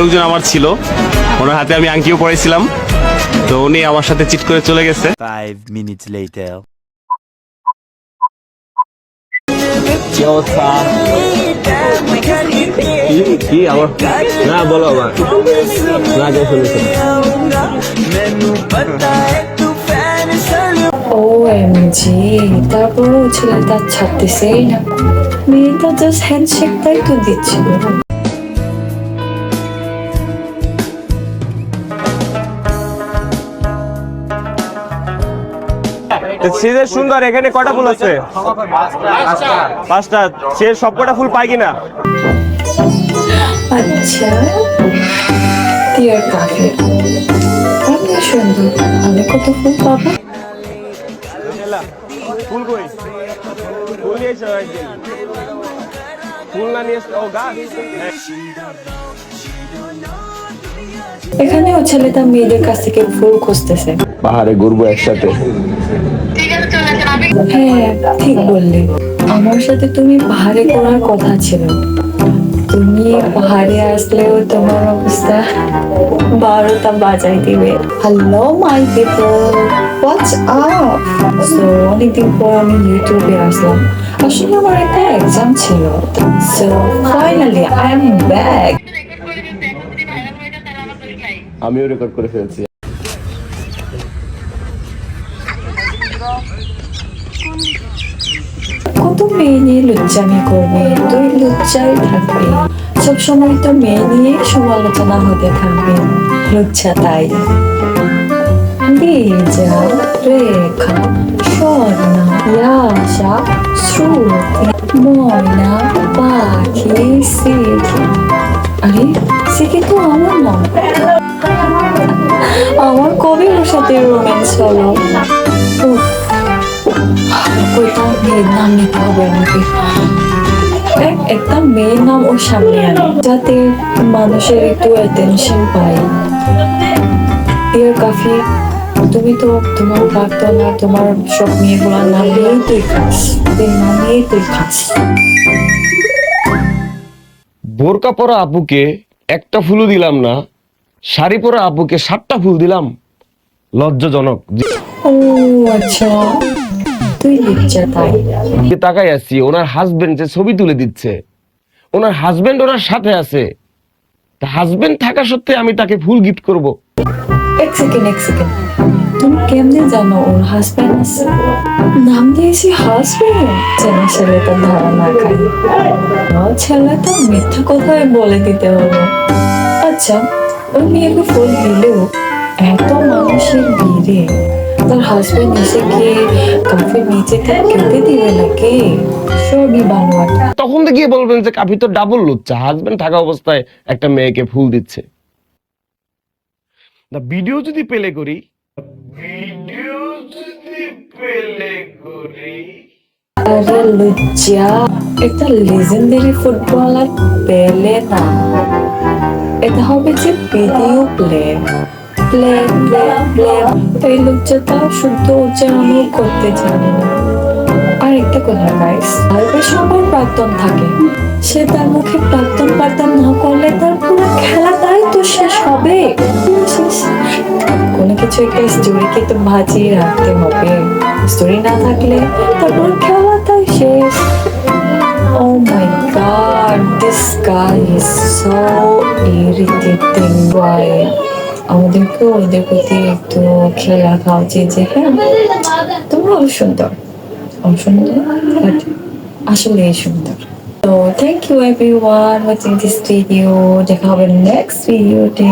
লোকজন আমার ছিল। ওনার হাতে আমি আংটিও পরেছিলাম। তো উনি আমার সাথে চিট করে চলে গেছে। Five minutes later. কি আমার না বলো আবার। না কেউ শুনেছে? ও এম তারপরও ছেলেটা ছাড়তেছেই না। মেয়েটা জাস্ট হ্যান্ডশেকটাই তো দিচ্ছিল। সে সুন্দর এখানে কটা ফুল আছে? পাঁচটা। সে সব কটা ফুল পায় কিনা? আচ্ছা টিয়ার কাফে অনেক সুন্দর আমি কত ফুল পাবো? ফুল কই? ফুল নিয়ে ফুল না নিয়ে ও গাছ? এখানেও ছেলেটা মেয়েদের কাছ থেকে ফুল খুঁজতেছে। পাহাড়ে ঘুরবো একসাথে। হ্যাঁ ঠিক বললে। আমার সাথে তুমি পাহাড়ে করার কথা ছিল। তুমি পাহাড়ে আসলেও তোমার অবস্থা বারোটা বাজাই দিবে। হ্যালো মাই পিপল অনেকদিন পর আমি ইউটিউবে আসলাম। আসলে আমার একটা এক্সাম ছিল। So finally I am back আমিও রেকর্ড করে ফেলছি। কত মেয়ে নিয়ে লুচ্চামি করবে, তুই লুচ্চাই থাকবে। সবসময় তো মেয়ে নিয়ে সমালোচনা হতে থাকবে। লুচ্চা তাই। পাখি আরে তো আমার নাম আমার কবে ওর সাথে হলো। নাম হবে আমাকে একটা মেয়ের নাম ওর সামনে আনে যাতে মানুষের একটু অ্যাটেনশন পায়। ডিয়ার কাফি তুমি তো তোমার আর তোমার সব মেয়েগুলোর নাম নিয়েই তুই খাস ওদের নাম নিয়েই তুই খাস বোরকা পরা আপুকে একটা ফুলও দিলাম না শাড়ি পরা আপুকে সাতটা ফুল দিলাম। লজ্জাজনক। ও আচ্ছা। তুই লিখছা তাই যে তাকাই আছি ওনার হাজবেন্ড যে ছবি তুলে দিচ্ছে ওনার হাজবেন্ড ওনার সাথে আছে। হাজবেন্ড থাকা সত্ত্বে আমি তাকে ফুল গিফট করব। এক সেকেন্ড এক সেকেন্ড তুমি কেমনে জানো ওর হাজব্যান্ড আছে? নাম দিয়েছি হাজব্যান্ড যেন ছেলেটা ধরা না খাই ছেলেটা মিথ্যা কথাই বলে দিতে হলো। আচ্ছা ওই মেয়েকে ফুল দিলেও এত মানুষের ভিড়ে। তার হাজব্যান্ড এসে গিয়ে কাফের নিচেতে কেটে দিবে নাকি? সবই বানোয়াট। তখন তো গিয়ে বলবেন যে কাফি তো ডাবল লুচ্ছা হাজবেন্ড থাকা অবস্থায় একটা মেয়েকে ফুল দিচ্ছে। না ভিডিও যদি পেলে করি। ভিডিও যদি পেলে করি আরে লুচ্চা একটা লেজেন্ডারি ফুটবলার পেলে না। এটা হবে যে ভিডিও প্লে প্লে এই লুচ্চাটা শুদ্ধ উচ্চারণও করতে জানে আর একটা কথা গাইস ভাইবের সবার প্রাক্তন থাকে সে তার মুখে প্রাক্তন প্রাক্তন না করলে তার পুরো খেলাটাই তো শেষ হবে কোনো কিছু একটা স্টোরিকে তো বাজিয়ে রাখতে হবে স্টোরি না থাকলে তারপর খেলাটাই শেষ ও my God this guy is so irritating guy আমাদেরকে ওদের প্রতি একটু খেয়াল রাখা উচিত যে হ্যাঁ তোমরা অসুন্দর অসুন্দর আসলে সুন্দর তো thank you everyone watching this video দেখা হবে নেক্সট ভিডিওতে